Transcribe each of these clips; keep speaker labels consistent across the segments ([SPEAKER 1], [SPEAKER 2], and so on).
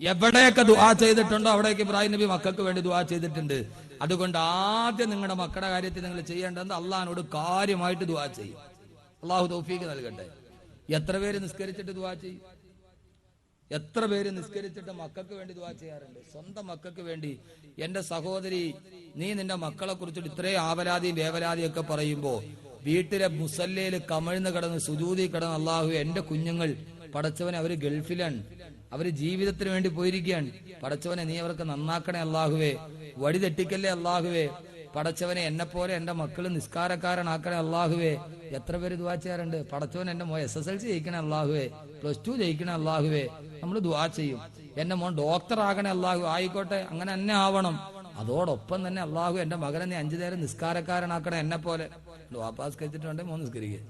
[SPEAKER 1] എവിടെയൊക്കെ ദുആ ചെയ്തിട്ടുണ്ടോ അവിടേക്ക് ഇബ്രാഹിം നബി മക്കൾക്ക് വേണ്ടി ദുആ ചെയ്തിട്ടുണ്ട്. അതുകൊണ്ട് ആദ്യം നിങ്ങളുടെ മക്കളുടെ കാര്യത്തിൽ നിങ്ങൾ ചെയ്യേണ്ടത് അള്ളഹാനോട് കാര്യമായിട്ട് ദുആ ചെയ്യും. അള്ളാഹു തൗഫീക്ക് നൽകട്ടെ. എത്ര പേര് നിസ്കരിച്ചിട്ട് ദുആ ചെയ്യും? എത്ര പേര് നിസ്കരിച്ചിട്ട് മക്കൾക്ക് വേണ്ടി ദുവാ ചെയ്യാറുണ്ട്? സ്വന്തം മക്കൾക്ക് വേണ്ടി. എന്റെ സഹോദരി നീ നിന്റെ മക്കളെ കുറിച്ചിട്ട് ഇത്രയും ആവലാതിയും വേവലാതിയും ഒക്കെ പറയുമ്പോ വീട്ടിലെ മുസല്ലയിൽ കമഴ്ന്ന് കിടന്ന് സുജൂതി കിടന്ന് അള്ളാഹു എന്റെ കുഞ്ഞുങ്ങൾ പടച്ചവനെ അവർ ഗൾഫിലാണ്. അവർ ജീവിതത്തിന് വേണ്ടി പോയിരിക്കുകയാണ്. പടച്ചവനെ നീ അവർക്ക് നന്നാക്കണേ അള്ളാഹുവേ വഴി തെറ്റിക്കല്ലേ അള്ളാഹുവേ പടച്ചവനെ എന്നെ പോലെ എന്റെ മക്കൾ നിസ്കാരക്കാരനാക്കണേ അള്ളാഹുവേ എത്ര പേര് ദുവാ ചെയ്യാറുണ്ട്? പടച്ചവൻ എന്റെ മോൻ എസ് എസ് എൽ സി ജയിക്കണേ അള്ളാഹുവേ പ്ലസ് ടു ജയിക്കണേ അള്ളാഹുവേ നമ്മൾ ദുവാ ചെയ്യും. എന്റെ മോൻ ഡോക്ടർ ആകണേ അള്ളാഹു ആയിക്കോട്ടെ അങ്ങനെ എന്നെ ആവണം. അതോടൊപ്പം തന്നെ അള്ളാഹു എന്റെ മകനെ നീ അഞ്ചു നേരം നിസ്കാരക്കാരനാക്കണേ എന്നെ പോലെ വാപ്പാസ് കഴിച്ചിട്ടുണ്ടെങ്കിൽ മോൻ നിസ്കരിക്കുക.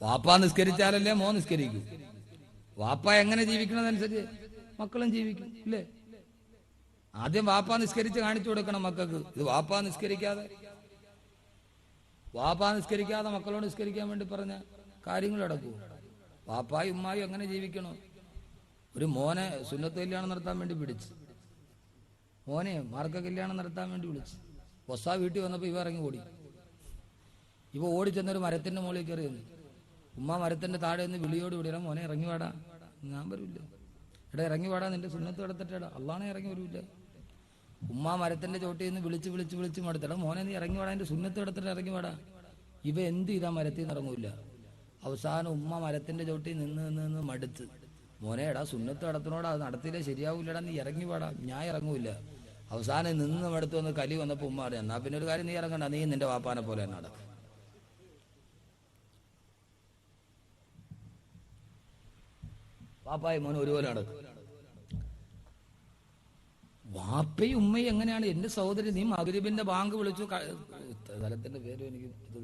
[SPEAKER 1] വാപ്പാ നിസ്കരിച്ചാലല്ലേ മോൻ നിസ്കരിക്കൂ. വാപ്പ എങ്ങനെ ജീവിക്കണതനുസരിച്ച് മക്കളും ജീവിക്കും ഇല്ലേ? ആദ്യം വാപ്പ നിസ്കരിച്ച് കാണിച്ചു കൊടുക്കണം മക്കൾക്ക്. ഇത് വാപ്പ നിസ്കരിക്കാതെ. വാപ്പ നിസ്കരിക്കാതെ മക്കളോട് നിസ്കരിക്കാൻ വേണ്ടി പറഞ്ഞ കാര്യങ്ങൾ അടക്കൂ വാപ്പായും ഉമ്മായും എങ്ങനെ ജീവിക്കണോ? ഒരു മോനെ സുന്നത്ത് കല്യാണം നടത്താൻ വേണ്ടി പിടിച്ച് മോനെ മാർക്ക കല്യാണം നടത്താൻ വേണ്ടി വിളിച്ച്. ഒസാ വീട്ടിൽ വന്നപ്പോൾ ഇവ ഇറങ്ങി ഓടി. ഇവ ഓടി ചെന്നൊരു മരത്തിന്റെ മുകളിൽ കയറി നിന്ന്. ഉമ്മ മരത്തിന്റെ താഴെ നിന്ന് വിളിയോട് വിളിയണം മോനെ ഇറങ്ങി വാടാ. ഞാൻ വരൂല്ല. എടാ ഇറങ്ങി വാടാ നിന്റെ സുന്നത്ത് കിടത്തിട്ടാ അള്ളാണെ ഇറങ്ങി വരൂല്ല. ഉമ്മ മരത്തിന്റെ ചോട്ടിൽ നിന്ന് വിളിച്ച് വിളിച്ച് വിളിച്ച് മടുത്തടാ മോനെ നീ ഇറങ്ങി വാടാ എന്റെ സുന്നത്ത് കിടത്തിട്ട് ഇറങ്ങി വാടാ. ഇവ എന്ത് ചെയ്താ മരത്തിൽ നിന്ന് ഇറങ്ങൂല. അവസാനം ഉമ്മ മരത്തിന്റെ ചോട്ടിൽ നിന്ന് നിന്ന് നിന്ന് മടുത്ത്. മോനെ എടാ സുന്നത്ത് നടത്തിനോടാ അത് നടത്തിയില്ലേ ശരിയാവൂലടാ നീ ഇറങ്ങി വാടാ. ഞാൻ ഇറങ്ങൂല അവസാനം നിന്ന് മടുത്ത് വന്ന് കലി വന്നപ്പോ ഉമ്മ അറിയാം എന്നാ പിന്നെ ഒരു കാര്യം നീ ഇറങ്ങണ്ട നീ നിന്റെ വാപ്പാനെ പോലെ തന്നെ നടക്കും. വാപ്പായും മോനും ഒരുപോലെ നടക്കും വാപ്പയും ഉമ്മയും എങ്ങനെയാണ്? എന്റെ സഹോദരി നീ മകരീബിന്റെ ബാങ്ക് വിളിച്ചു. സ്ഥലത്തിന്റെ പേര് എനിക്ക് ഇത്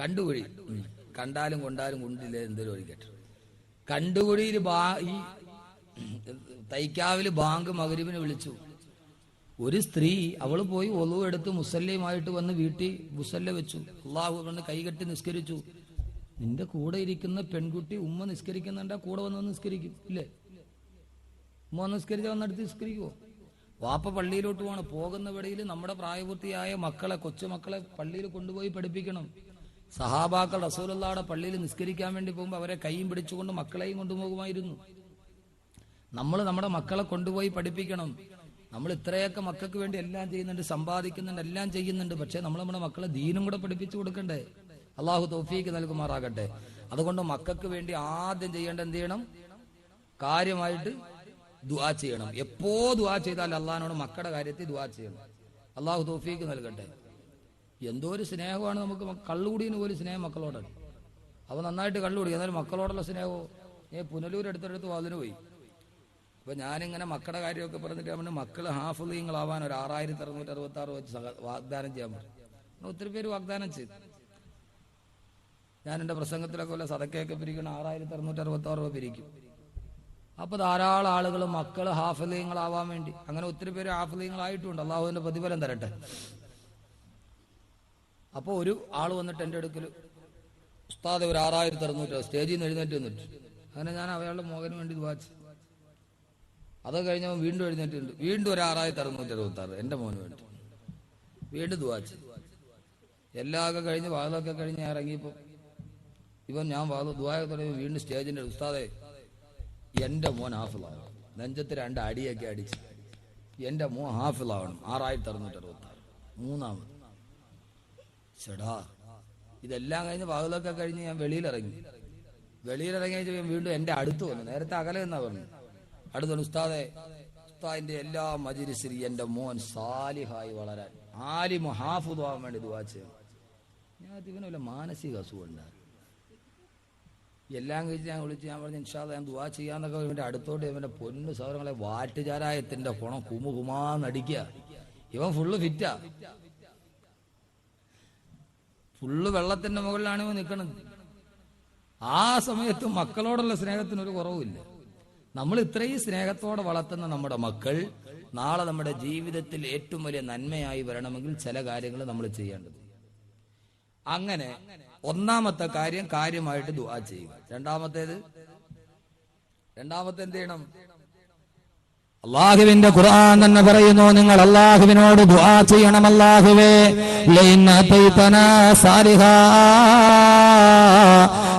[SPEAKER 1] കണ്ടുകുഴി കണ്ടാലും കൊണ്ടാലും കൊണ്ടില്ല എന്തൊരു ഒഴിക്കട്ടെ കണ്ടുകുഴിയിൽ ബാ ഈ തൈക്കാവിൽ ബാങ്ക് മകരീബിനെ വിളിച്ചു. ഒരു സ്ത്രീ അവൾ പോയി ഒലു എടുത്ത് മുസല്ലയുമായിട്ട് വന്ന് വീട്ടിൽ മുസല്ല വെച്ചു. അള്ളാഹു കൈകെട്ടി നിസ്കരിച്ചു. നിന്റെ കൂടെ ഇരിക്കുന്ന പെൺകുട്ടി ഉമ്മ നിസ്കരിക്കുന്നുണ്ടാ കൂടെ വന്ന് നിസ്കരിക്കും. ഇല്ലേ? ഉമ്മ നിസ്കരിച്ച വന്നെടുത്ത് നിസ്കരിക്കുവോ? വാപ്പ പള്ളിയിലോട്ട് പോകണം പോകുന്ന വഴിയിൽ നമ്മുടെ പ്രായപൂർത്തിയായ മക്കളെ കൊച്ചുമക്കളെ പള്ളിയിൽ കൊണ്ടുപോയി പഠിപ്പിക്കണം. സഹാബാക്കൾ റസൂലുള്ളാടെ പള്ളിയിൽ നിസ്കരിക്കാൻ വേണ്ടി പോകുമ്പോൾ അവരെ കൈയും പിടിച്ചുകൊണ്ട് മക്കളെയും കൊണ്ടുപോകുമായിരുന്നു. നമ്മൾ നമ്മുടെ മക്കളെ കൊണ്ടുപോയി പഠിപ്പിക്കണം. നമ്മൾ ഇത്രയൊക്കെ മക്കൾക്ക് വേണ്ടി എല്ലാം ചെയ്യുന്നുണ്ട് സമ്പാദിക്കുന്നുണ്ട് എല്ലാം ചെയ്യുന്നുണ്ട്. പക്ഷെ നമ്മൾ നമ്മുടെ മക്കളെ ദീനും കൂടെ പഠിപ്പിച്ചു കൊടുക്കണ്ടേ? അള്ളാഹു തൗഫീക്ക് നൽകുമാറാകട്ടെ. അതുകൊണ്ട് മക്കൾക്ക് വേണ്ടി ആദ്യം ചെയ്യേണ്ട എന്ത് ചെയ്യണം? കാര്യമായിട്ട് ദുആ ചെയ്യണം. എപ്പോ ദുആ ചെയ്താൽ അള്ളഹാനോട് മക്കളുടെ കാര്യത്തിൽ ദുആ ചെയ്യണം. അള്ളാഹു തൗഫീക്ക് നൽകട്ടെ. എന്തോ ഒരു സ്നേഹമാണ് നമുക്ക് കള്ളുകുടിന് പോലും സ്നേഹം മക്കളോടാണ്. അവ നന്നായിട്ട് കള്ളുകുടി. എന്നാലും മക്കളോടുള്ള സ്നേഹമോ? ഏ പുനലൂർ അടുത്തടുത്ത് വാതിന് പോയി. അപ്പൊ ഞാനിങ്ങനെ മക്കളുടെ കാര്യമൊക്കെ പറഞ്ഞിട്ട് അവന് മക്കൾ ഹാഫുദീങ്ങളാവാൻ ഒരു ആറായിരത്തി അറുന്നൂറ്റി അറുപത്തി ആറ് വെച്ച് വാഗ്ദാനം ചെയ്യാൻ പറഞ്ഞു ഒത്തിരി പേര് വാഗ്ദാനം ചെയ്തു. ഞാൻ എന്റെ പ്രസംഗത്തിലൊക്കെ വല്ല സതക്കയൊക്കെ പിരിക്കണം ആറായിരത്തി അറുന്നൂറ്റി അറുപത്തി ആറ് രൂപ പിരിക്കും. അപ്പൊ ധാരാളം ആളുകൾ മക്കൾ ഹാഫലീങ്ങളാവാൻ വേണ്ടി അങ്ങനെ ഒത്തിരി പേര് ഹാഫലീങ്ങളായിട്ടുണ്ട്. അള്ളാഹുവിന്റെ പ്രതിഫലം തരട്ടെ. അപ്പൊ ഒരു ആൾ വന്നിട്ട് എന്റെ അടുക്കൽ ഉസ്താദ് ഒരു ആറായിരത്തി അറുന്നൂറ്റി സ്റ്റേജിൽ നിന്ന് എഴുന്നേറ്റ് വന്നിട്ട്. അങ്ങനെ ഞാൻ അവയാളുടെ മോഹന് വേണ്ടി വാച്ച്. അത് കഴിഞ്ഞവൻ വീണ്ടും എഴുന്നേറ്റുണ്ട് വീണ്ടും ഒരു ആറായിരത്തി അറുന്നൂറ്റി അറുപത്തി ആറ് എന്റെ മോന് വേണ്ടി. വീണ്ടും ദുവാച്ച് എല്ലാമൊക്കെ കഴിഞ്ഞ് വാതിലൊക്കെ കഴിഞ്ഞ് ഇറങ്ങിയപ്പോ ഇവൻ ഞാൻ വാതിൽ ദുബായ തുടങ്ങി വീണ്ടും സ്റ്റേജിന്റെ ഉസ്താദെ. എന്റെ മോൻ ഹാഫിളാവണം നെഞ്ചത്ത് രണ്ട് അടിയൊക്കെ അടിച്ച്. എന്റെ മോൻ ഹാഫിളാവണം. ആറായിരത്തി അറുന്നൂറ്റി അറുപത്തി ആറ് മൂന്നാമത്. ചേടാ ഇതെല്ലാം കഴിഞ്ഞ് വാതിലൊക്കെ കഴിഞ്ഞ് ഞാൻ വെളിയിലിറങ്ങി. വെളിയിലിറങ്ങി വീണ്ടും എന്റെ അടുത്ത് വന്നു. നേരത്തെ അകലെ എന്നാ പറഞ്ഞു. അടുത്ത് വന്നു ഉസ്താദെ ഉസ്താദിന്റെ എല്ലാ മജിരിശ്രീ എന്റെ മോൻ സാലിഹായി വളരാൻ ആലിമു ഹാഫുദാവാൻ വേണ്ടി ദുവാ ഞാൻ ഇവന് മാനസിക അസുഖം ഉണ്ടായിരുന്നു എല്ലാം കഴിച്ച് ഞാൻ വിളിച്ച് ഞാൻ പറഞ്ഞു ഇൻഷാല്ല ഞാൻ ദുവാ ചെയ്യാന്നൊക്കെ ഇവന്റെ അടുത്തോട്ട് ഇവന്റെ പൊന്നു സൗരങ്ങളെ വാറ്റുചാരായത്തിന്റെ കുണം കുമു കുമാന്നടിക്കുക ഇവൻ ഫുള്ള് ഫിറ്റാ. ഫുള്ള് വെള്ളത്തിന്റെ മുകളിലാണ് ഇവൻ നിൽക്കുന്നത് ആ സമയത്ത് മക്കളോടുള്ള സ്നേഹത്തിന് ഒരു കുറവുമില്ല. നമ്മൾ ഇത്രയും സ്നേഹത്തോടെ വളർത്തുന്ന നമ്മുടെ മക്കൾ നാളെ നമ്മുടെ ജീവിതത്തിൽ ഏറ്റവും വലിയ നന്മയായി വരണമെങ്കിൽ ചില കാര്യങ്ങൾ നമ്മൾ ചെയ്യേണ്ടത് അങ്ങനെ ഒന്നാമത്തെ കാര്യം കാര്യമായിട്ട് ദുആ ചെയ്യുക. രണ്ടാമത്തേത്?
[SPEAKER 2] രണ്ടാമത്തെ എന്ത് ചെയ്യണം?
[SPEAKER 1] അള്ളാഹുവിന്റെ ഖുർആൻ തന്നെ പറയുന്നു നിങ്ങൾ അള്ളാഹുവിനോട് ദുആ ചെയ്യണം അള്ളാഹുവേ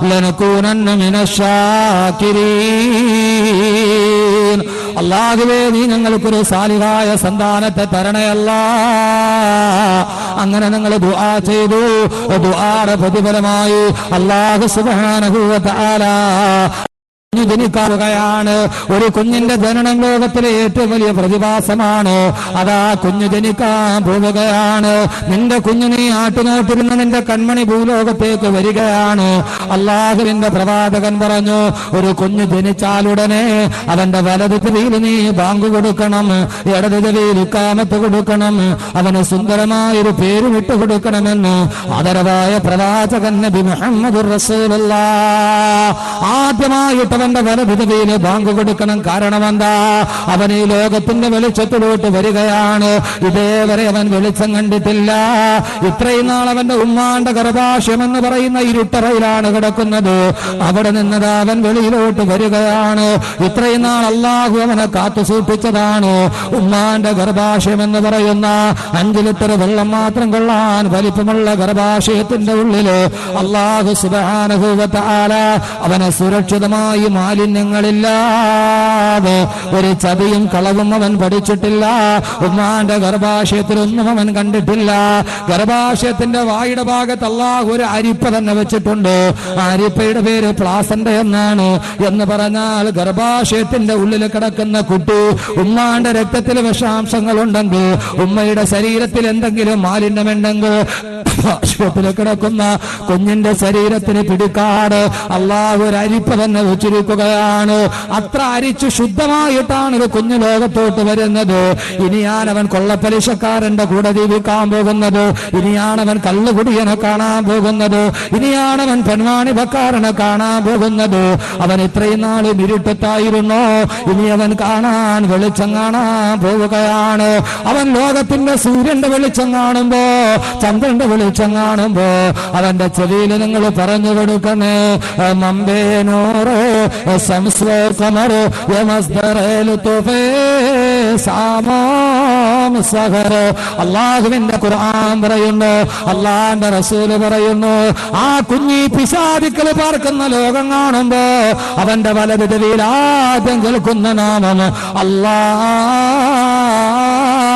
[SPEAKER 1] ലനകൂനന്ന മിനശാകിരീൻ അള്ളാഹുവേ നീ ഞങ്ങൾക്കൊരു സാലിഹായ സന്താനത്തെ തരണയല്ല. അങ്ങനെ നിങ്ങൾ ദുആ ചെയ്തു. ദുആയുടെ പ്രതിഫലമായി അള്ളാഹു സുബ്ഹാനഹു വ തആല കുഞ്ഞു ഒരു കുഞ്ഞിന്റെ ജനനം ലോകത്തിലെ ഏറ്റവും വലിയ പ്രതിഭാസമാണ്. അതാ കുഞ്ഞു ജനിക്കാൻ പോവുകയാണ്. നിന്റെ കുഞ്ഞു നീ ആട്ടുനോട്ടിരുന്ന നിന്റെ കൺമണി ഭൂലോകത്തേക്ക് വരികയാണ്. അള്ളാഹുവിന്റെ പ്രവാചകൻ പറഞ്ഞു ഒരു കുഞ്ഞു ജനിച്ചാലുടനെ അവന്റെ വലത് ചെവിയിൽ നീ ബാങ്ക് കൊടുക്കണം ഇടത് ചെവിയിൽ കാമത്ത് കൊടുക്കണം അവന് സുന്ദരമായൊരു പേര് വിട്ടു കൊടുക്കണമെന്ന് ആദരവായ പ്രവാചകൻ നബി മുഹമ്മദ് റസൂലുള്ള. ആദ്യമായിട്ട് അവന്റെ വലതുതവിയിൽ ബാങ്ക് കൊടുക്കണം കാരണം എന്താ? അവൻ ഈ ലോകത്തിന്റെ വെളിച്ചത്തിലോട്ട് വരികയാണ്. ഇതേവരെ അവൻ വെളിച്ചം കണ്ടിട്ടില്ല. ഇത്രയും നാൾ അവന്റെ ഉമ്മാന്റെ ഗർഭാശയം എന്ന് പറയുന്ന ഇരുട്ടറയിലാണ് കിടക്കുന്നത്. അവിടെ നിന്നത് അവൻ വെളിയിലോട്ട് വരികയാണ്. ഇത്രയും നാൾ അള്ളാഹു അവനെ കാത്തു സൂക്ഷിച്ചതാണ്. ഉമ്മാന്റെ ഗർഭാശയം എന്ന് പറയുന്ന അഞ്ചു ലിറ്റർ വെള്ളം മാത്രം കൊള്ളാൻ വലിപ്പമുള്ള ഗർഭാശയത്തിന്റെ ഉള്ളിൽ അള്ളാഹു സുബാനുഭൂവത്താല അവനെ സുരക്ഷിതമായി മാലിന്യങ്ങളില്ലാതെ ഒരു ചതിയും കളവും അവൻ പഠിച്ചിട്ടില്ല. ഉമ്മാന്റെ ഗർഭാശയത്തിലൊന്നും അവൻ കണ്ടിട്ടില്ല. ഗർഭാശയത്തിന്റെ വായുടെ ഭാഗത്ത് അള്ളാഹു ഒരു അരിപ്പ തന്നെ വെച്ചിട്ടുണ്ട്. ആ അരിപ്പയുടെ പേര് പ്ലാസന്റ എന്നാണ്. എന്ന് പറഞ്ഞാൽ ഗർഭാശയത്തിന്റെ ഉള്ളിൽ കിടക്കുന്ന കുട്ടി ഉമ്മാന്റെ രക്തത്തിൽ വിഷാംശങ്ങൾ ഉണ്ടെങ്കിൽ ഉമ്മയുടെ ശരീരത്തിൽ എന്തെങ്കിലും മാലിന്യമുണ്ടെങ്കിൽ ഗർഭാശയത്തിൽ കിടക്കുന്ന കുഞ്ഞിന്റെ ശരീരത്തിന് പിടിക്കാട് അള്ളാഹു ഒരു അരിപ്പ തന്നെ വെച്ചിരിക്കുകയാണ് അത്ര അരിച്ചു ശുദ്ധമായിട്ടാണ് ഒരു കുഞ്ഞു ലോകത്തോട്ട് വരുന്നത്. ഇനിയാണ് അവൻ കൊള്ളപ്പലിശക്കാരന്റെ കൂടെ ജീവിക്കാൻ പോകുന്നത്. ഇനിയാണ് അവൻ കള്ളുകുടിയനെ കാണാൻ പോകുന്നത്. ഇനിയാണ് അവൻ പെൺവാണി ബക്കാരനെ കാണാൻ പോകുന്നത്. അവൻ ഇത്രയും നാൾ ഇരുട്ടത്തായിരുന്നു. ഇനി അവൻ കാണാൻ വെളിച്ചം കാണാൻ പോവുകയാണ്. അവൻ ലോകത്തിന്റെ സൂര്യന്റെ വെളിച്ചം കാണുമ്പോ ചന്ദ്രന്റെ വെളിച്ചം കാണുമ്പോ അവന്റെ ചെവിയിൽ നിങ്ങൾ പറഞ്ഞു കൊടുക്കണേ മമ്പേനോറ് സംസ്വേ കമറ് യമസ്ദറേലുത്തുഫേ സാമോം സഹറ് അള്ളാഹുവിന്റെ ഖുർആൻ പറയുന്നു അള്ളാന്റെ റസൂൽ പറയുന്നു ആ കുഞ്ഞി പിശാദിക്കൾ പാർക്കുന്ന ലോകം കാണുമ്പോ അവന്റെ വലത് ചെവിയിൽ ആദ്യം കേൾക്കുന്ന നാമം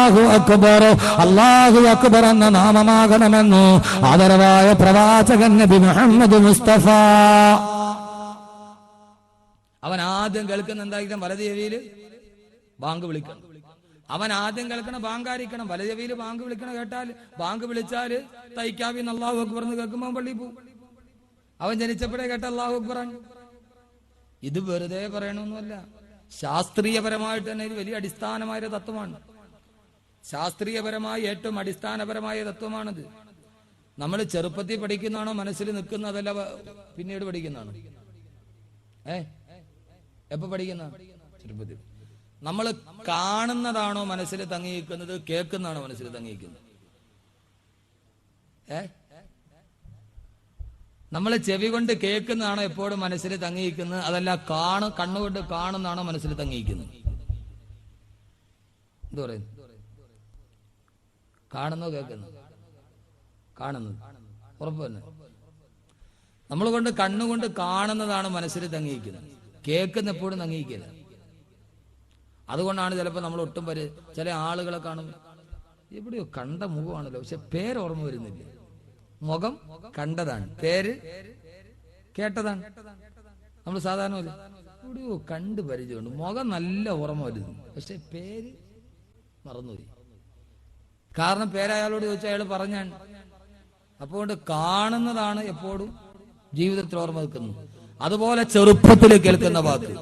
[SPEAKER 1] അല്ലാഹു അക്ബർ. അല്ലാഹു അക്ബർ എന്ന നാമമാകണമെന്നു ആദരവായ പ്രവാചകൻ നബി മുഹമ്മദ് മുസ്തഫ.
[SPEAKER 2] അവൻ ആദ്യം കേൾക്കുന്ന എന്തായിരിക്കണം വലത് ചെവിയിൽ ബാങ്ക് വിളിക്കണം. അവൻ ആദ്യം കേൾക്കണ ബാങ്കാരിക്കണം. ചെവിയിൽ ബാങ്ക് വിളിക്കണം കേട്ടാൽ ബാങ്ക് വിളിച്ചാൽ തൈക്കാവി അള്ളാഹു അക്ബർ എന്ന് കേൾക്കുമ്പോൾ പള്ളി പോകും അവൻ ജനിച്ചപ്പോഴേ കേട്ട അള്ളാഹു അക്ബറാണ് ഇത് വെറുതെ പറയണമെന്നല്ല ശാസ്ത്രീയപരമായിട്ട് തന്നെ ഇത് വലിയ അടിസ്ഥാനമായ തത്വമാണ്. ശാസ്ത്രീയപരമായി ഏറ്റവും അടിസ്ഥാനപരമായ തത്വമാണിത്. നമ്മൾ ചെറുപ്പത്തിൽ പഠിക്കുന്നതാണോ മനസ്സിൽ നിൽക്കുന്നതല്ല പിന്നീട് പഠിക്കുന്നതാണോ? ഏ? എപ്പോ പഠിക്കുന്ന? ചെറുപ്പത്തിൽ നമ്മൾ കാണുന്നതാണോ മനസ്സിൽ തങ്ങിയിരിക്കുന്നത്? കേൾക്കുന്നതാണോ മനസ്സിൽ തങ്ങിയിരിക്കുന്നത്? ഏ? നമ്മൾ ചെവി കൊണ്ട് കേൾക്കുന്നതാണോ എപ്പോഴും മനസ്സിൽ തങ്ങിയിരിക്കുന്നത്? അതല്ല കാണു കണ്ണുകൊണ്ട് കാണുന്നതാണോ മനസ്സിൽ തങ്ങിയിരിക്കുന്നത്? എന്ത് പറയുന്നു? കാണുന്നോ കേൾക്കുന്നു? കാണുന്നത്. ഉറപ്പ് തന്നെ. നമ്മൾ കൊണ്ട് കണ്ണുകൊണ്ട് കാണുന്നതാണ് മനസ്സിൽ തങ്ങിയിരിക്കുന്നത്. കേൾക്കുന്ന എപ്പോഴും തങ്ങിയിരിക്കില്ല അതുകൊണ്ടാണ് ചിലപ്പോൾ നമ്മൾ ഒട്ടും വരെ ചില ആളുകളെ കാണും. എവിടെയോ കണ്ട മുഖമാണല്ലോ. പക്ഷെ പേര് ഓർമ്മ വരുന്നില്ല. മുഖം കണ്ടതാണ്. പേര് കേട്ടതാണ്. നമ്മൾ സാധാരണ എവിടെയോ കണ്ട് പരിചയമുണ്ട്. മുഖം നല്ല ഓർമ്മ വരുന്നു. പക്ഷെ പേര് മറന്നുപോയി. കാരണം പേരയാളോട് ചോദിച്ചാൽ അയാൾ പറഞ്ഞാണ്. അപ്പോണ്ട് കാണുന്നതാണ് എപ്പോഴും ജീവിതത്തിൽ ഓർമ്മ നിൽക്കുന്നത്. അതുപോലെ ചെറുപ്പത്തിൽ കേൾക്കുന്ന വാക്ക്.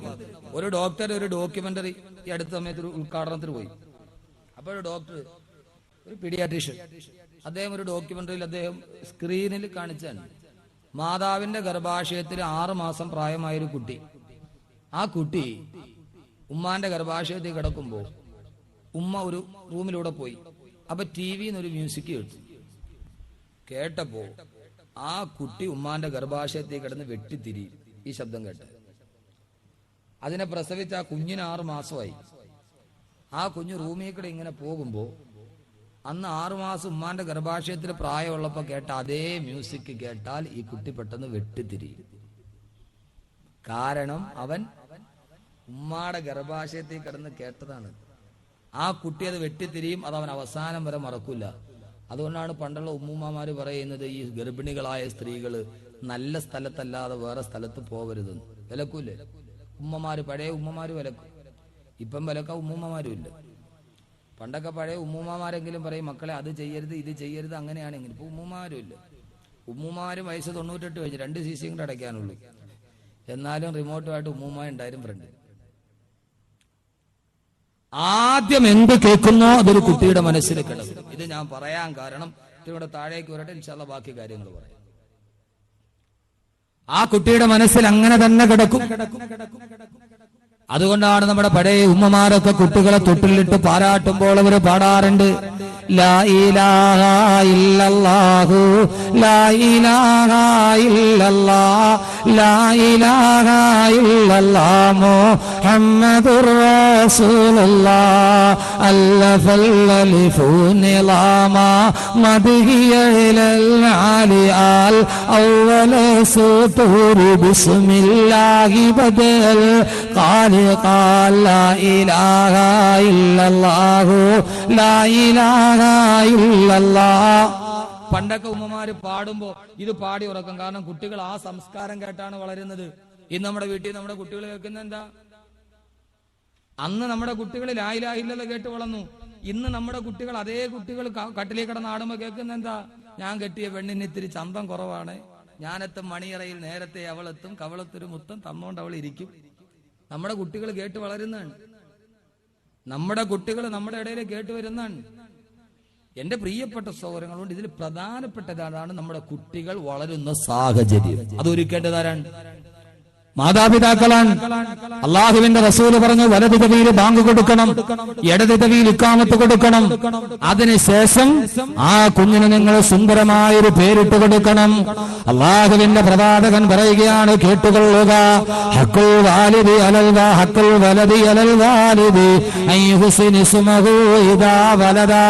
[SPEAKER 2] ഒരു ഡോക്ടർ ഒരു ഡോക്യുമെന്ററി ഈ അടുത്ത സമയത്ത് ഒരു ഉദ്ഘാടനത്തിന് പോയി. അപ്പോൾ ഒരു ഡോക്ടർ ഒരു പീഡിയാട്രീഷ്യൻ അദ്ദേഹം ഒരു ഡോക്യുമെന്ററിയിൽ അദ്ദേഹം സ്ക്രീനിൽ കാണിച്ചാണ്. മാതാവിന്റെ ഗർഭാശയത്തിൽ ആറു മാസം പ്രായമായ ഒരു കുട്ടി. ആ കുട്ടി ഉമ്മാന്റെ ഗർഭാശയത്തിൽ കിടക്കുമ്പോൾ ഉമ്മ ഒരു റൂമിലൂടെ പോയി. അപ്പൊ ടി വിന്ന് ഒരു മ്യൂസിക് കേട്ടു. കേട്ടപ്പോ ആ കുട്ടി ഉമ്മാന്റെ ഗർഭാശയത്തിൽ കിടന്ന് വെട്ടിത്തിരി. ഈ ശബ്ദം കേട്ട്
[SPEAKER 1] അതിനെ പ്രസവിച്ച ആ കുഞ്ഞിന് ആറു മാസമായി. ആ കുഞ്ഞ് റൂമിൽ ഇങ്ങനെ പോകുമ്പോ അന്ന് ആറുമാസം ഉമ്മാന്റെ ഗർഭാശയത്തിൽ പ്രായമുള്ളപ്പോ കേട്ട അതേ മ്യൂസിക് കേട്ടാൽ ഈ കുട്ടി പെട്ടെന്ന് വെട്ടിത്തിരിയും. കാരണം അവൻ ഉമ്മാടെ ഗർഭാശയത്തിൽ കിടന്ന് കേട്ടതാണ്. ആ കുട്ടി അത് വെട്ടിത്തിരിയും അത് അവൻ അവസാനം വരെ മറക്കില്ല അതുകൊണ്ടാണ് പണ്ടുള്ള ഉമ്മൂമ്മമാര് പറയുന്നത് ഈ ഗർഭിണികളായ സ്ത്രീകൾ നല്ല സ്ഥലത്തല്ലാതെ വേറെ സ്ഥലത്ത് പോവരുതെന്ന്. വിലക്കൂല്ലേ? ഉമ്മമാര് പഴയ ഉമ്മമാര് വിലക്കും. ഇപ്പം വിലക്ക ഉമ്മുമ്മമാരും ഇല്ല. പണ്ടൊക്കെ പഴയ ഉമ്മൂമ്മമാരെങ്കിലും പറയും മക്കളെ അത് ചെയ്യരുത് ഇത് ചെയ്യരുത് അങ്ങനെയാണെങ്കിൽ. ഇപ്പൊ ഉമ്മമാരും ഇല്ല. ഉമ്മുമാരും വയസ്സ് തൊണ്ണൂറ്റെട്ട് കഴിഞ്ഞ് രണ്ട് സി സിയും കൂടെ അടയ്ക്കാനുള്ളൂ. എന്നാലും റിമോട്ടുമായിട്ട് ഉമ്മുമ്മ ഉണ്ടായിരുന്നു ഫ്രണ്ട് ആദ്യം എന്ത് കേൾക്കുന്നോ അതൊരു കുട്ടിയുടെ മനസ്സിൽ കിടക്കും. ഇത് ഞാൻ പറയാൻ കാരണം ഇവിടെ താഴേക്ക് വരട്ടെ ഇൻഷാല്ല ബാക്കി കാര്യങ്ങൾ പറയാം.
[SPEAKER 3] ആ കുട്ടിയുടെ മനസ്സിൽ അങ്ങനെ തന്നെ കിടക്കും. അതുകൊണ്ടാണ് നമ്മുടെ പഴയ ഉമ്മമാരൊക്കെ കുട്ടികളെ തൊട്ടിലിട്ട് പാരാട്ടുമ്പോൾ അവർ പാടാറുണ്ട്. ലാ ഇലാഹ ഇല്ലല്ലാഹു ലാ ഇലാഹ ഇല്ലല്ലാ ലാ ഇലാഹ ഇല്ലല്ലാ മുഹമ്മദുർ റസൂലുള്ളാഹ് അല്ലഫൽ അലിഫു നിളാമ മദ്ഹിയ ഇലൽ ആലിയാൽ أول سطور بسم الله بدل قال قال لا إله إلا الله لا إله إلا الله
[SPEAKER 1] പണ്ടൊക്കെ ഉമ്മമാര് പാടുമ്പോ ഇത് പാടി ഉറക്കും കാരണം കുട്ടികൾ ആ സംസ്കാരം കേട്ടാണ് വളരുന്നത് ഇന്ന് നമ്മുടെ വീട്ടിൽ നമ്മുടെ കുട്ടികൾ കേൾക്കുന്ന എന്താ അന്ന് നമ്മുടെ കുട്ടികൾ ലായിലായില്ലല്ലോ കേട്ട് വളർന്നു ഇന്ന് നമ്മുടെ കുട്ടികൾ അതേ കുട്ടികൾ ക- കട്ടിലേ കിടന്ന് ആടുമ്പോ കേൾക്കുന്ന എന്താ ഞാൻ കെട്ടിയ പെണ്ണിന് ഇത്തിരി ചന്തം കുറവാണ് ഞാനെത്തും മണിയറയിൽ നേരത്തെ അവളെത്തും കവളത്തൊരു മുത്തം തന്നോണ്ട് അവൾ ഇരിക്കും നമ്മുടെ കുട്ടികൾ കേട്ട് വളരുന്നതാണ്. നമ്മുടെ കുട്ടികൾ നമ്മുടെ ഇടയിൽ കേട്ട് വരുന്നതാണ്. എന്റെ പ്രിയപ്പെട്ട സൗകര്യങ്ങളുണ്ട് ഇതിൽ പ്രധാനപ്പെട്ടതാണ് നമ്മുടെ കുട്ടികൾ വളരുന്ന സാഹചര്യം. അത് ഒരുക്കേണ്ടതാരാണ്?
[SPEAKER 3] മാതാപിതാക്കളാണ് അള്ളാഹുവിന്റെ റസൂല് പറഞ്ഞു വലത് കവിയിൽ ബാങ്ക് കൊടുക്കണം ഇടത് കവിയിൽ ഇക്കാമത്ത് കൊടുക്കണം അതിനുശേഷം ആ കുഞ്ഞിന് നിങ്ങൾ സുന്ദരമായൊരു പേരിട്ട് കൊടുക്കണം അള്ളാഹുവിന്റെ പ്രവാചകൻ പറയുകയാണ് കേട്ടുകൊള്ളുക ഹക്കുൽ വാലിദി അലൽ വാ ഹക്കുൽ വലതി അലൽ വാലിദി ഐ ഹുസ്നി സുമഹു ഇദാ വലദാ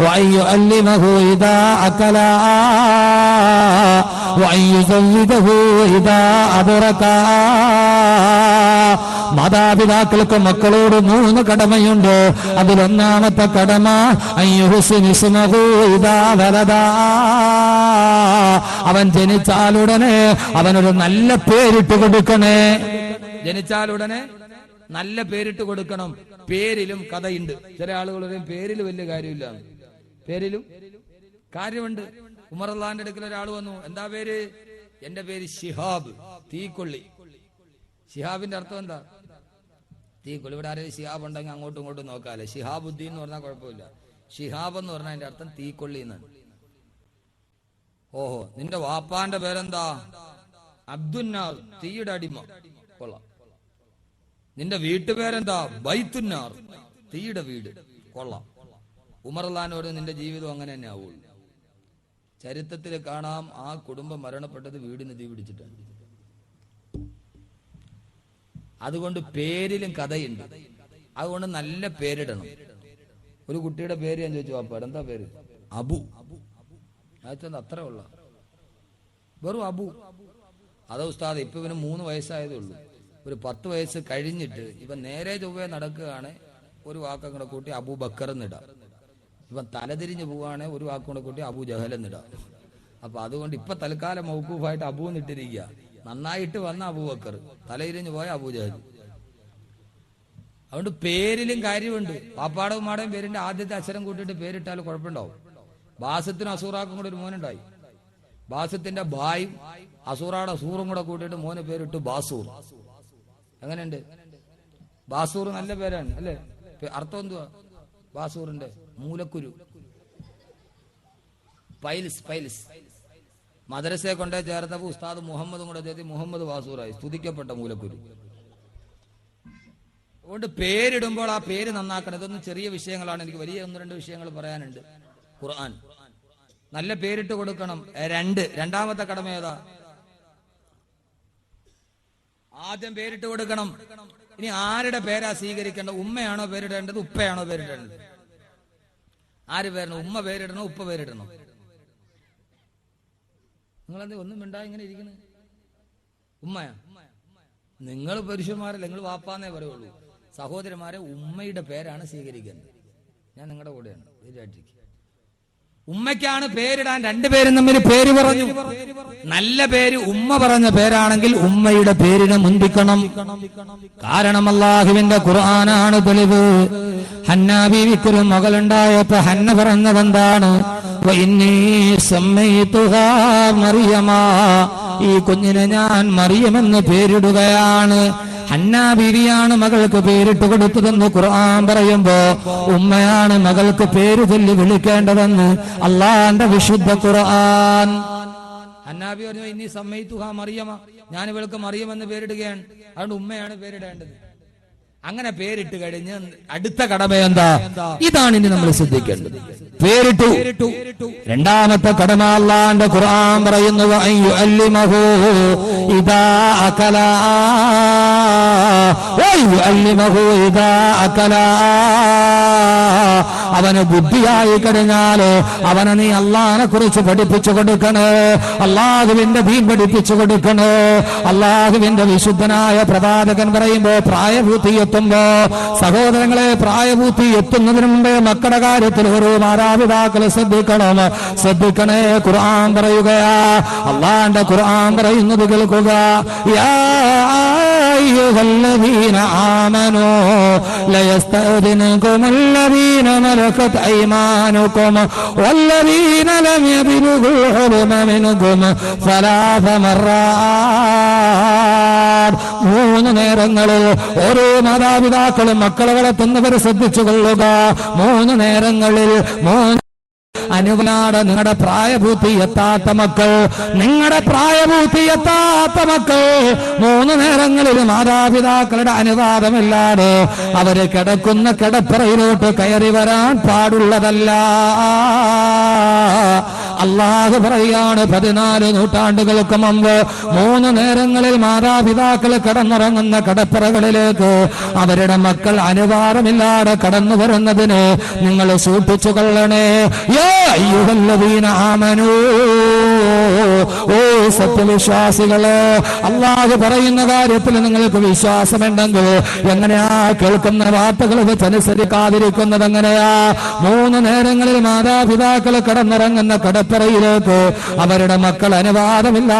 [SPEAKER 3] وأن يؤلمه إذا أكلا മാതാപിതാക്കൾക്ക് മക്കളോട് മൂന്ന് കടമയുണ്ട്. അതിലൊന്നാമത്തെ കടമ അവൻ ജനിച്ചാലുടനെ അവനൊരു നല്ല പേരിട്ട് കൊടുക്കണേ.
[SPEAKER 1] ജനിച്ചാലുടനെ നല്ല പേരിട്ട് കൊടുക്കണം. പേരിലും കഥയുണ്ട്. ചില ആളുകളുടെയും പേരിൽ വലിയ കാര്യമില്ല. പേരിലും കാര്യമുണ്ട്. ഉമറല്ലാന്റെ അടുക്കൽ ഒരാൾ വന്നു. എന്താ പേര്? എന്റെ പേര് ഷിഹാബ്. തീക്കൊള്ളി. ഷിഹാബിന്റെ അർത്ഥം എന്താ? തീക്കൊള്ളി. ഇവിടെ ആരെങ്കിലും ഷിഹാബ് ഉണ്ടെങ്കിൽ അങ്ങോട്ടും ഇങ്ങോട്ടും നോക്കാല്ലേ. ഷിഹാബുദ്ദീൻ എന്ന് പറഞ്ഞാൽ കുഴപ്പമില്ല. ഷിഹാബ് എന്ന് പറഞ്ഞാൽ അതിന്റെ അർത്ഥം തീക്കൊള്ളി എന്നാണ്. ഓഹോ നിന്റെ വാപ്പാന്റെ പേരെന്താ? അബ്ദുന്നാർ. തീയുടെ അടിമ. കൊള്ളാം. നിന്റെ വീട്ടുപേരെന്താ ബൈത്തുന്നാർ. തീയുടെ വീട്. കൊള്ളാം. ഉമർലാനോട് നിന്റെ ജീവിതം അങ്ങനെ തന്നെ ആവുള്ളൂ. ചരിത്രത്തിൽ കാണാം ആ കുടുംബം മരണപ്പെട്ടത് വീടിന് തീ പിടിച്ചിട്ടാണ് അതുകൊണ്ട് പേരിലും കഥയുണ്ട്. അതുകൊണ്ട് നല്ല പേരിടണം. ഒരു കുട്ടിയുടെ പേര് ഞാൻ ചോദിച്ചു വാപ്പാട് എന്താ പേര്? അബു. അയച്ചത് അത്ര ഉള്ള? വെറും അബു. അതോ ഉസ്താദ് ഇപ്പൊ ഇവന് മൂന്ന് വയസ്സായതേ ഉള്ളൂ. ഒരു പത്ത് വയസ്സ് കഴിഞ്ഞിട്ട് ഇവൻ നേരെ ചൊവ്വേ നടക്കുകയാണ്. ഒരു വാക്കും കൂടെ കൂട്ടി അബു ബക്കർ എന്നിടാം ഇവൻ തലതിരിഞ്ഞ് പോവാണ് ഒരു വാക്കുകൂടെ കൂട്ടി അബു ജഹൽ എന്നിടാം അപ്പൊ അതുകൊണ്ട് ഇപ്പൊ തൽക്കാലം മൗക്കൂഫായിട്ട് അബു എന്നിട്ടിരിക്കുക നന്നായിട്ട് വന്ന അബൂബക്കർ ബക്കർ. തലതിരിഞ്ഞ് പോയ അബു ജഹൽ. അതുകൊണ്ട് പേരിലും കാര്യമുണ്ട് പാപ്പാടവും മാടവും പേരിന്റെ ആദ്യത്തെ അക്ഷരം കൂട്ടിയിട്ട് പേരിട്ടാൽ കുഴപ്പമുണ്ടാവും. ബാസത്തിനും അസൂറാക്കും കൂടെ ഒരു മോനുണ്ടായി. ബാസത്തിന്റെ ബായും അസൂറാടെ സൂറും കൂടെ കൂട്ടിയിട്ട് മോന് പേരിട്ടു ബാസൂർ. എങ്ങനെയുണ്ട്? ബാസൂർ നല്ല പേരാണ് അല്ലേ? അർത്ഥം എന്തുവാ? ബാസൂറിന്റെ മൂലക്കുരു. പൈൽസ് പൈൽസ് മദ്രസയെ കൊണ്ടേ ചേർത്തപ്പോ ഉസ്താദ് മുഹമ്മദും കൂടെ ചേർത്തി മുഹമ്മദ് ബാസൂറായി സ്തുതിക്കപ്പെട്ട മൂലക്കുരു. അതുകൊണ്ട് പേരിടുമ്പോൾ ആ പേര് നന്നാക്കണം. ഇതൊന്നും ചെറിയ വിഷയങ്ങളാണ്. എനിക്ക് വലിയ ഒന്ന് രണ്ട് വിഷയങ്ങൾ പറയാനുണ്ട്. ഖുർആൻ. നല്ല പേരിട്ട് കൊടുക്കണം. രണ്ട്. രണ്ടാമത്തെ കടമ ഏതാ? ആദ്യം പേരിട്ട് കൊടുക്കണം. ഇനി ആരുടെ പേരാ സ്വീകരിക്കേണ്ടത്? ഉമ്മയാണോ പേരിടേണ്ടത്? ഉപ്പയാണോ പേരിടേണ്ടത്? ആര് പേരണം ഉമ്മ പേരിടണോ? ഉപ്പ പേരിടണോ? നിങ്ങളെന്ത് ഒന്നും മിണ്ടാ ഇങ്ങനെ ഇരിക്കുന്നത് ഉമ്മയാ? നിങ്ങൾ പുരുഷന്മാരല്ല നിങ്ങൾ വാപ്പാന്നേ പറയുള്ളൂ. സഹോദരന്മാരെ ഉമ്മയുടെ പേരാണ് സ്വീകരിക്കുന്നത് ഞാൻ നിങ്ങളുടെ കൂടെയാണ്. ധൈര്യമായിട്ടിരിക്കുക. ഉമ്മയ്ക്കാണ് പേരിടാൻ രണ്ടുപേരും തമ്മിൽ പേര് പറഞ്ഞു. നല്ല പേര് ഉമ്മ പറഞ്ഞ പേരാണെങ്കിൽ ഉമ്മയുടെ പേരിനെ മുൻപിക്കണം. കാരണം അള്ളാഹുവിന്റെ ഖുർആനാണ് തെളിവ്. ഹന്ന മകളുണ്ടായപ്പോ ഹന്ന പറഞ്ഞതെന്താണ് മറിയമാ. ഈ കുഞ്ഞിനെ ഞാൻ മറിയമെന്ന് പേരിടുകയാണ്. ഹന്നാ ബീവിയാണ് മകൾക്ക് പേരിട്ട് കൊടുത്തതെന്ന് ഖുർആൻ പറയുമ്പോ ഉമ്മയാണ് മകൾക്ക് പേര് ചൊല്ലി വിളിക്കേണ്ടതെന്ന് അള്ളാന്റെ വിശുദ്ധ ഖുർആൻ. ഹന്നാബി പറഞ്ഞു ഇനി സമ്മയിത്തുഹ മറിയമ ഞാൻ ഇവൾക്ക് മറിയമെന്ന് പേരിടുകയാണ്. അതുകൊണ്ട് ഉമ്മയാണ് പേരിടേണ്ടത്. അങ്ങനെ പേരിട്ട് കഴിഞ്ഞ് അടുത്ത കടമ എന്താ? ഇതാണ് ഇനി നമ്മൾ ശ്രദ്ധിക്കേണ്ടത്. പേരിട്ടു. രണ്ടാമത്തെ കടമ അള്ളാന്റെ ഖുർആൻ പറയുന്നത് ഇതാ അകലാ. വയുഅല്ലിമഹു ഇദാ അകലാ. അവന് ബുദ്ധിയായി കഴിഞ്ഞാലോ അവനെ നീ അള്ളാഹിനെ കുറിച്ച് പഠിപ്പിച്ചു കൊടുക്കണേ? അള്ളാഹുവിന്റെ ഭീം പഠിപ്പിച്ചു കൊടുക്കണേ? അള്ളാഹുവിന്റെ വിശുദ്ധനായ പ്രവാചകൻ പറയുമ്പോ പ്രായഭൂതി എത്തുമ്പോ സഹോദരങ്ങളെ പ്രായഭൂതി എത്തുന്നതിന് മുമ്പേ മക്കളുടെ കാര്യത്തിൽ ഒരു മാതാപിതാക്കൾ ശ്രദ്ധിക്കണം. ശ്രദ്ധിക്കണേ ഖുർആൻ പറയുകയാ അള്ളാന്റെ ഖുർആൻ പറയുന്നത് കേൾക്കുക. അയ്യുഹല്ലദീന ആമനോ ലയസ്തഅദിനകും ملكت أيمانكم والذين لم يبلغوا الحلم منكم ثلاث مرات മൂന്ന് നേരങ്ങളിൽ ഓരോ മാതാപിതാക്കളും മക്കളെ വളർത്തുന്നവർ ശ്രദ്ധിച്ചു കൊള്ളുക മൂന്ന് നേരങ്ങളിൽ മൂന്ന് അനുവനാട് നിങ്ങളുടെ പ്രായപൂർത്തി എത്താത്ത മക്കൾ. നിങ്ങളുടെ പ്രായപൂർത്തി എത്താത്ത മക്കൾ. മൂന്ന് നേരങ്ങളിൽ മാതാപിതാക്കളുടെ അനുവാദമില്ലാതെ അവർ കിടക്കുന്ന കിടപ്പറയിലോട്ട് കയറി വരാൻ പാടുള്ളതല്ല. അള്ളാഹു പറയാണ് പതിനാല് നൂറ്റാണ്ടുകൾക്ക് മുമ്പ് മൂന്ന് നേരങ്ങളിൽ മാതാപിതാക്കൾ കടന്നിറങ്ങുന്ന കടപ്പുറകളിലേക്ക് അവരുടെ മക്കൾ അനുവാദമില്ലാതെ കടന്നു വരുന്നതിന് നിങ്ങൾ സൂക്ഷിച്ചു കൊള്ളണേ. ആമനൂ. ഓ സത്യവിശ്വാസികളെ അള്ളാഹു പറയുന്ന കാര്യത്തിൽ നിങ്ങൾക്ക് വിശ്വാസമുണ്ടെങ്കിൽ എങ്ങനെയാ കേൾക്കുന്ന വാർത്തകൾ വെച്ചനുസരിക്കാതിരിക്കുന്നത് എങ്ങനെയാ? മൂന്ന് നേരങ്ങളിൽ മാതാപിതാക്കൾ കടന്നിറങ്ങുന്ന കടപ്പറയിലേക്ക് അവരുടെ മക്കൾ അനുവാദമില്ല